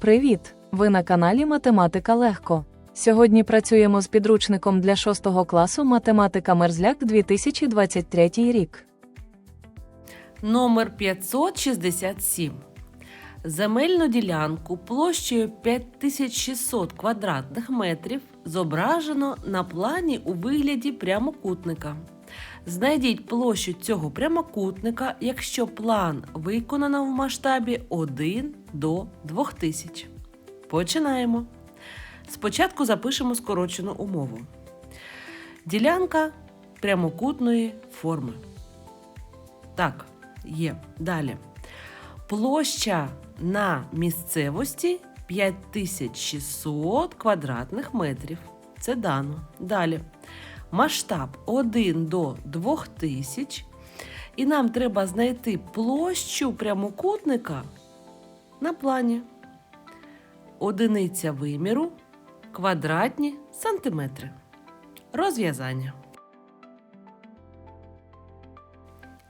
Привіт! Ви на каналі Математика Легко. Сьогодні працюємо з підручником для 6 класу Математика Мерзляк 2023 рік. Номер 567. Земельну ділянку площею 5600 квадратних метрів зображено на плані у вигляді прямокутника. Знайдіть площу цього прямокутника, якщо план виконано в масштабі 1 до 2000. Починаємо. Спочатку запишемо скорочену умову. Ділянка прямокутної форми. Так, є. Далі. Площа на місцевості 5600 квадратних метрів. Це дано. Далі. Масштаб 1 до 2000. І нам треба знайти площу прямокутника на плані. Одиниця виміру квадратні сантиметри. Розв'язання.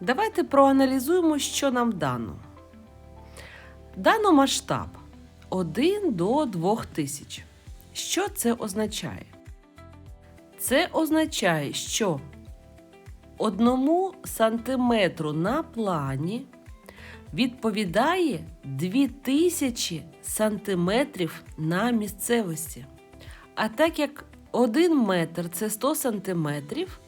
Давайте проаналізуємо, що нам дано. Дано масштаб 1 до 2000. Що це означає? Це означає, що одному сантиметру на плані відповідає 2000 сантиметрів на місцевості. А так як 1 метр це 100 сантиметрів,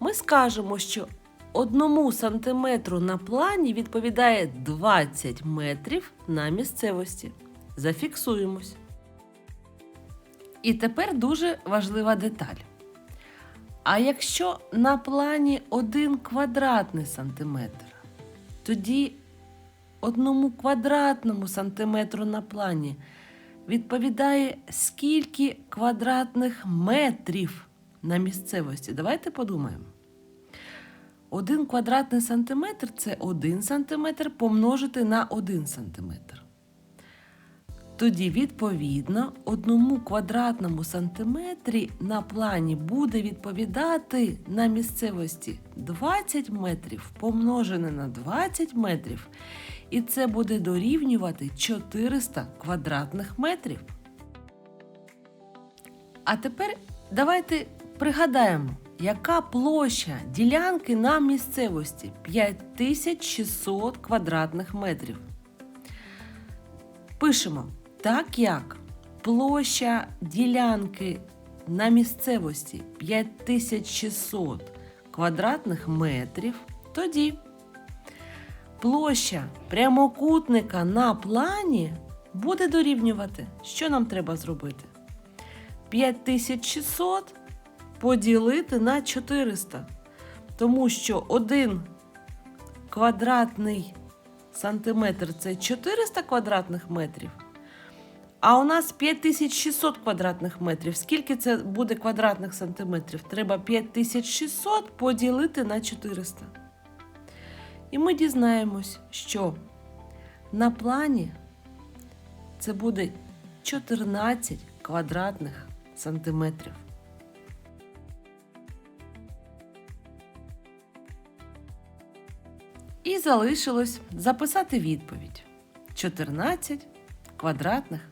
ми скажемо, що одному сантиметру на плані відповідає 20 метрів на місцевості. Зафіксуємось. І тепер дуже важлива деталь. А якщо на плані 1 квадратний сантиметр, тоді одному квадратному сантиметру на плані відповідає скільки квадратних метрів на місцевості. Давайте подумаємо. Один квадратний сантиметр це 1 сантиметр помножити на 1 сантиметр. Тоді, відповідно, одному квадратному сантиметрі на плані буде відповідати на місцевості 20 метрів помножене на 20 метрів, і це буде дорівнювати 400 квадратних метрів. А тепер давайте пригадаємо, яка площа ділянки на місцевості 5600 квадратних метрів. Пишемо, так як площа ділянки на місцевості 5600 квадратних метрів, тоді площа прямокутника на плані буде дорівнювати. Що нам треба зробити? 5600 поділити на 400. Тому що 1 квадратний сантиметр це 400 квадратних метрів. А у нас 5600 квадратних метрів. Скільки це буде квадратних сантиметрів? Треба 5600 поділити на 400. І ми дізнаємось, що на плані це буде 14 квадратних сантиметрів. І залишилось записати відповідь 14 квадратних